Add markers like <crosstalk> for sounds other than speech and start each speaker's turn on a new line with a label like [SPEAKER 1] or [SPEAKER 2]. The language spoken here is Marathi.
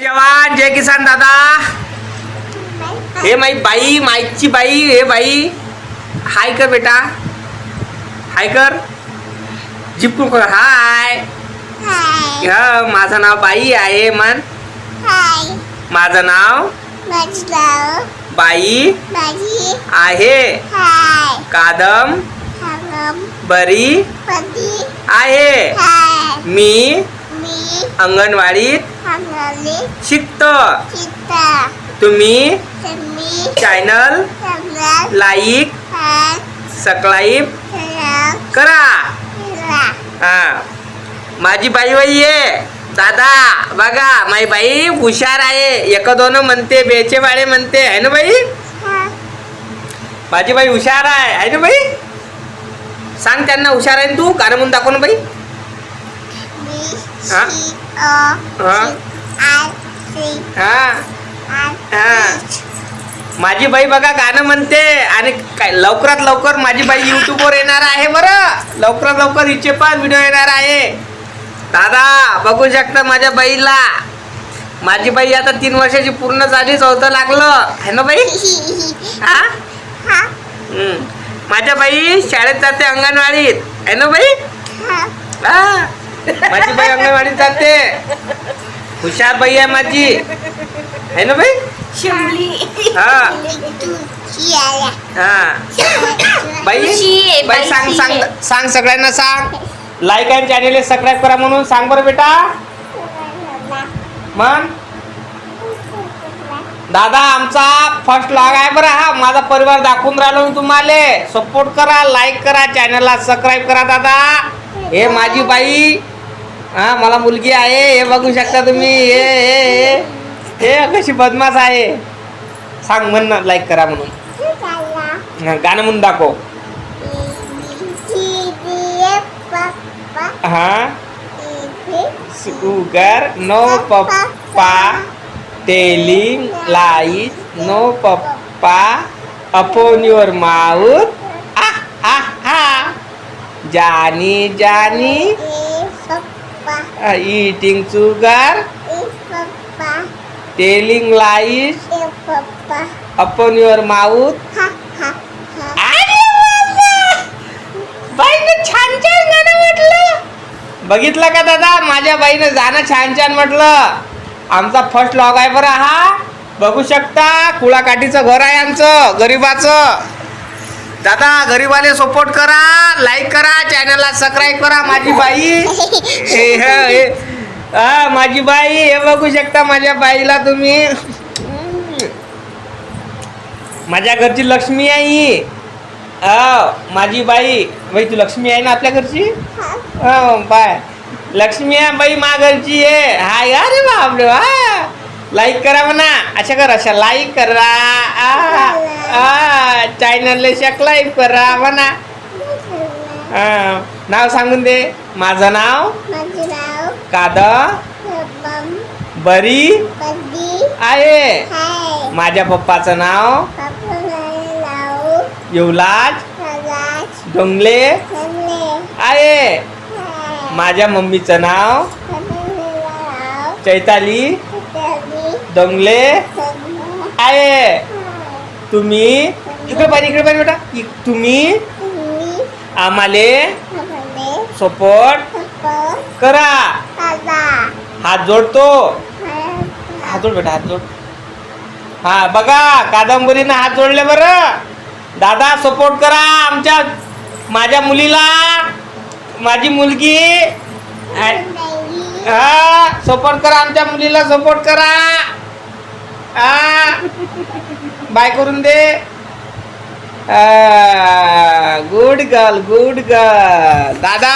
[SPEAKER 1] जवान जय किसान दादा. हे माई बाई माईकची बाई हे बाई. हाय कर बेटा. हाय कर. जिपू कर हाय.
[SPEAKER 2] हाय.
[SPEAKER 1] ह माझं नाव बाई आहे मन
[SPEAKER 2] हाय.
[SPEAKER 1] माझं नाव बाई आहे.
[SPEAKER 2] हाय.
[SPEAKER 1] कादम बरी आहे. मी अंगणवाडीत शिकतो. तुम्ही चॅनल लाईक सबस्क्राईब करा. हा. माझी बाई बाई आहे. दादा बघा माझी बाई हुशार आहे. एक दोन म्हणते बेचे बाळे म्हणते. आहे ना बाई? माझी बाई हुशार आहे. आहे ना बाई? सांग त्यांना हुशार आहे तू. गाणं म्हणून दाखव ना बाई
[SPEAKER 2] मी
[SPEAKER 1] हा?
[SPEAKER 2] सी ओ
[SPEAKER 1] हा?
[SPEAKER 2] आय सी
[SPEAKER 1] हा
[SPEAKER 2] आय
[SPEAKER 1] हा. माझी बाई बघा गाणं म्हणते आणि काय लवकरात लवकर माझी बाई युट्यूबवर येणार आहे बरं. लवकरात लवकर हिचे पण व्हिडिओ येणार आहे. दादा बघू शकता माझ्या बाईला. माझी बाई आता तीन वर्षाची पूर्ण झाली चौथं लागलं. आहे ना बाई? हा?
[SPEAKER 2] हा.
[SPEAKER 1] माझ्या बाई शाळेत जाते अंगणवाडीत. आहे ना बाई?
[SPEAKER 2] हा.
[SPEAKER 1] हा. माझी बाई अंगणवाडीत जाते. हुशार बाई आहे माझी. आहे ना बाई?
[SPEAKER 2] शिमली.
[SPEAKER 1] हा.
[SPEAKER 2] तू चियाला
[SPEAKER 1] हा. बाई
[SPEAKER 2] खुशी आहे,
[SPEAKER 1] बाई सांग सांग सगळ्यांना सांग. लाईक आणि चॅनेल सबस्क्राईब करा म्हणून सांग बरं बेटा. मग? दादा आमचा फर्स्ट लॉग आहे बरं. हा माझा परिवार दाखवून राहिलो मी तुम्हाला. सपोर्ट करा लाईक करा चॅनलला सबस्क्राईब करा दादा. हे माझी बाई. हा मला मुलगी आहे हे बघू शकता तुम्ही हे हे हे. कशी बदमाश आहे. सांग म्हण लाईक करा म्हणून. हा, गाणं म्हणून दाखव. हा? Sugar no papa telling light no papa upon your mouth ah हा Johnny Johnny eating sugar telling light upon your mouth अरे बाईनं छान छान गाणं म्हटलं. बघितलं का दादा? माझ्या बाईनं जाणं छान छान म्हटलं. आमचा फर्स्ट लॉग आहे बरं हा. बघू शकता कुळाकाठीचं घर आहे आमचं गरीबाचं. दादा गरीबाले सपोर्ट करा लाईक करा चॅनलला सबस्क्राईब करा माझी बाई. <laughs> हे हे हे. हा माझी बाई हे बघू शकता माझ्या बाईला तुम्ही. माझ्या घरची लक्ष्मी आहे ही हा माझी बाई. बाई तू लक्ष्मी आहे ना आपल्या घरची? हो. बाय. लक्ष्मी आहे बाई मा घरची आहे. हाय अरे बापरे वा लाईक करा म्हणा. अशा कर अशा लाईक करा. आ. चॅनलला सबस्क्राईब करा म्हणा हा, नाव सांगून दे. माझं नाव? कादा. बरी? आहे. माझ्या पप्पाचं नाव? युवलाज डोंगले. आहे. माझ्या मम्मीचं नाव? चैताली. डोंगले. आहे. तुम्ही? इकडे पाहिजे इकडे पाहिजे बेटा. इ- तुम्ही आम्हाले
[SPEAKER 2] आम्हाला
[SPEAKER 1] सपोर्ट करा. हात जोडतो. हात जोड बेटा हात जोड. हा बघा कादंबरीनं हात जोडले बरं. दादा सपोर्ट करा आमच्या माझ्या मुलीला. माझी मुलगी. आ- हा सपोर्ट करा आमच्या मुलीला सपोर्ट करा. हा बाय करून दे. గుడ్ గర్ల్ గుడ్ గర్ల్ దాదా!